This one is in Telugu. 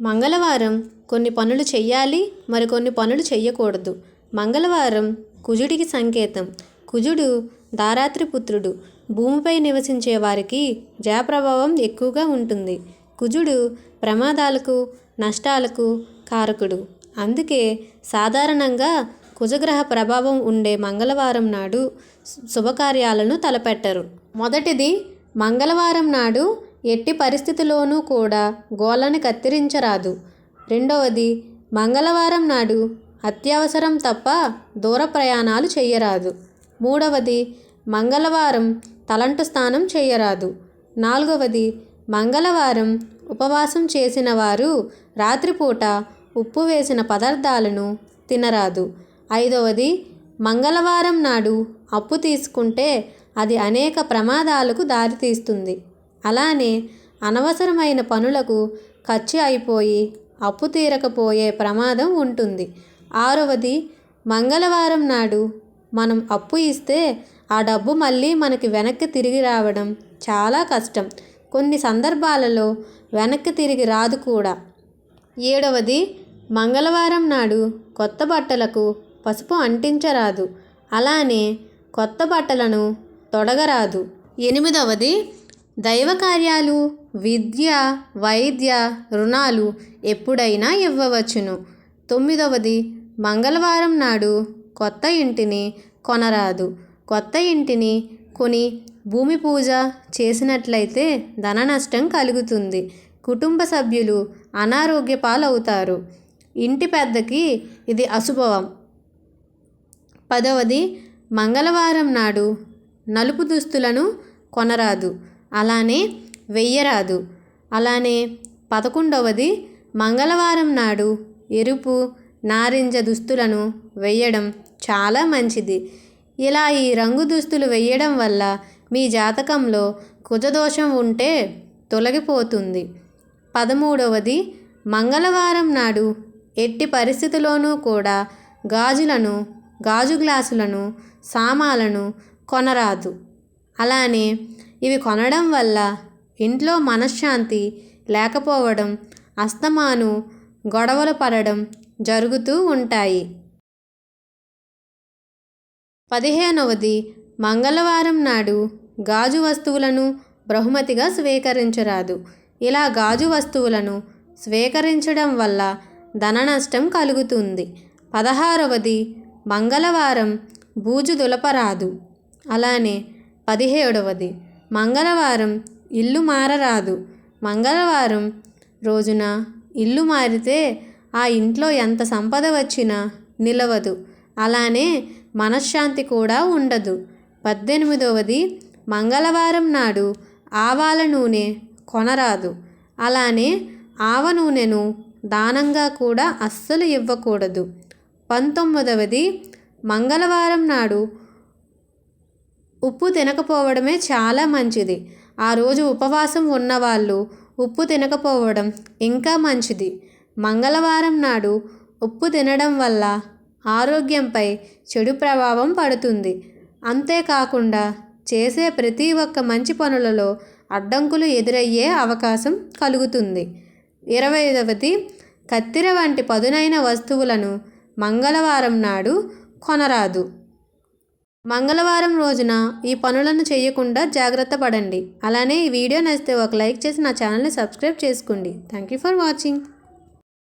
మంగళవారం కొన్ని పనులు చెయ్యాలి మరికొన్ని పనులు చెయ్యకూడదు. మంగళవారం కుజుడికి సంకేతం. కుజుడు దారాత్రిపుత్రుడు భూమిపై నివసించే వారికి జయప్రభావం ఎక్కువగా ఉంటుంది. కుజుడు ప్రమాదాలకు నష్టాలకు కారకుడు. అందుకే సాధారణంగా కుజగ్రహ ప్రభావం ఉండే మంగళవారం నాడు శుభకార్యాలను తలపెట్టరు. మొదటిది మంగళవారం నాడు ఎట్టి పరిస్థితిలోనూ కూడా గోళ్ళని కత్తిరించరాదు. రెండవది మంగళవారం నాడు అత్యవసరం తప్ప దూర ప్రయాణాలు చేయరాదు మూడవది మంగళవారం తలంటు స్నానం చేయరాదు నాలుగవది మంగళవారం ఉపవాసం చేసిన వారు రాత్రిపూట ఉప్పు వేసిన పదార్థాలను తినరాదు. ఐదవది మంగళవారం నాడు అప్పు తీసుకుంటే అది అనేక ప్రమాదాలకు దారితీస్తుంది. అలానే అనవసరమైన పనులకు ఖర్చు అయిపోయి అప్పు తీరకపోయే ప్రమాదం ఉంటుంది. ఆరవది మంగళవారం నాడు మనం అప్పు ఇస్తే ఆ డబ్బు మళ్ళీ మనకి వెనక్కి తిరిగి రావడం చాలా కష్టం. కొన్ని సందర్భాలలో వెనక్కి తిరిగి రాదు కూడా. ఏడవది మంగళవారం నాడు కొత్త బట్టలకు పసుపు అంటించరాదు. అలానే కొత్త బట్టలను తొడగరాదు. ఎనిమిదవది దైవకార్యాలు విద్య వైద్య రుణాలు ఎప్పుడైనా ఇవ్వవచ్చును. తొమ్మిదవది మంగళవారం నాడు కొత్త ఇంటిని కొనరాదు. కొత్త ఇంటిని కొని భూమి పూజ చేసినట్లయితే ధన నష్టం కలుగుతుంది. కుటుంబ సభ్యులు అనారోగ్య పాలవుతారు. ఇంటి పెద్దకి ఇది అశుభవం. పదవది మంగళవారం నాడు నలుపు దుస్తులను కొనరాదు. అలానే వెయ్యరాదు. అలానే పదకొండవది మంగళవారం నాడు ఎరుపు నారింజ దుస్తులను వెయ్యడం చాలా మంచిది. ఇలా ఈ రంగు దుస్తులు వెయ్యడం వల్ల మీ జాతకంలో కుజదోషం ఉంటే తొలగిపోతుంది. పదమూడవది మంగళవారం నాడు ఎట్టి పరిస్థితిలోనూ కూడా గాజులను గాజు గ్లాసులను సామాలను కొనరాదు. అలానే ఇవి కొనడం వల్ల ఇంట్లో మనశ్శాంతి లేకపోవడం అస్తమాను గొడవలు పడడం జరుగుతూ ఉంటాయి. పదిహేనవది మంగళవారం నాడు గాజు వస్తువులను బహుమతిగా స్వీకరించరాదు. ఇలా గాజు వస్తువులను స్వీకరించడం వల్ల ధన నష్టం కలుగుతుంది. పదహారవది మంగళవారం బూజు దులపరాదు. అలానే పదిహేడవది మంగళవారం ఇల్లు మారరాదు. మంగళవారం రోజున ఇల్లు మారితే ఆ ఇంట్లో ఎంత సంపద వచ్చినా నిలవదు. అలానే మనశ్శాంతి కూడా ఉండదు. పద్దెనిమిదవది మంగళవారం నాడు ఆవాల నూనె కొనరాదు. అలానే ఆవ నూనెను దానంగా కూడా అస్సలు ఇవ్వకూడదు. పంతొమ్మిదవది మంగళవారం నాడు ఉప్పు తినకపోవడమే చాలా మంచిది. ఆ రోజు ఉపవాసం ఉన్నవాళ్ళు ఉప్పు తినకపోవడం ఇంకా మంచిది. మంగళవారం నాడు ఉప్పు తినడం వల్ల ఆరోగ్యంపై చెడు ప్రభావం పడుతుంది. అంతేకాకుండా చేసే ప్రతి ఒక్క మంచి పనులలో అడ్డంకులు ఎదురయ్యే అవకాశం కలుగుతుంది. ఇరవై ఐదవది వంటి పదునైన వస్తువులను మంగళవారం నాడు కొనరాదు. మంగళవారం రోజున ఈ పనులను చేయకుండా జాగ్రత్త పడండి. అలానే ఈ వీడియో నచ్చితే ఒక లైక్ చేసి నా ఛానల్ని సబ్స్క్రైబ్ చేసుకోండి. Thank you for watching.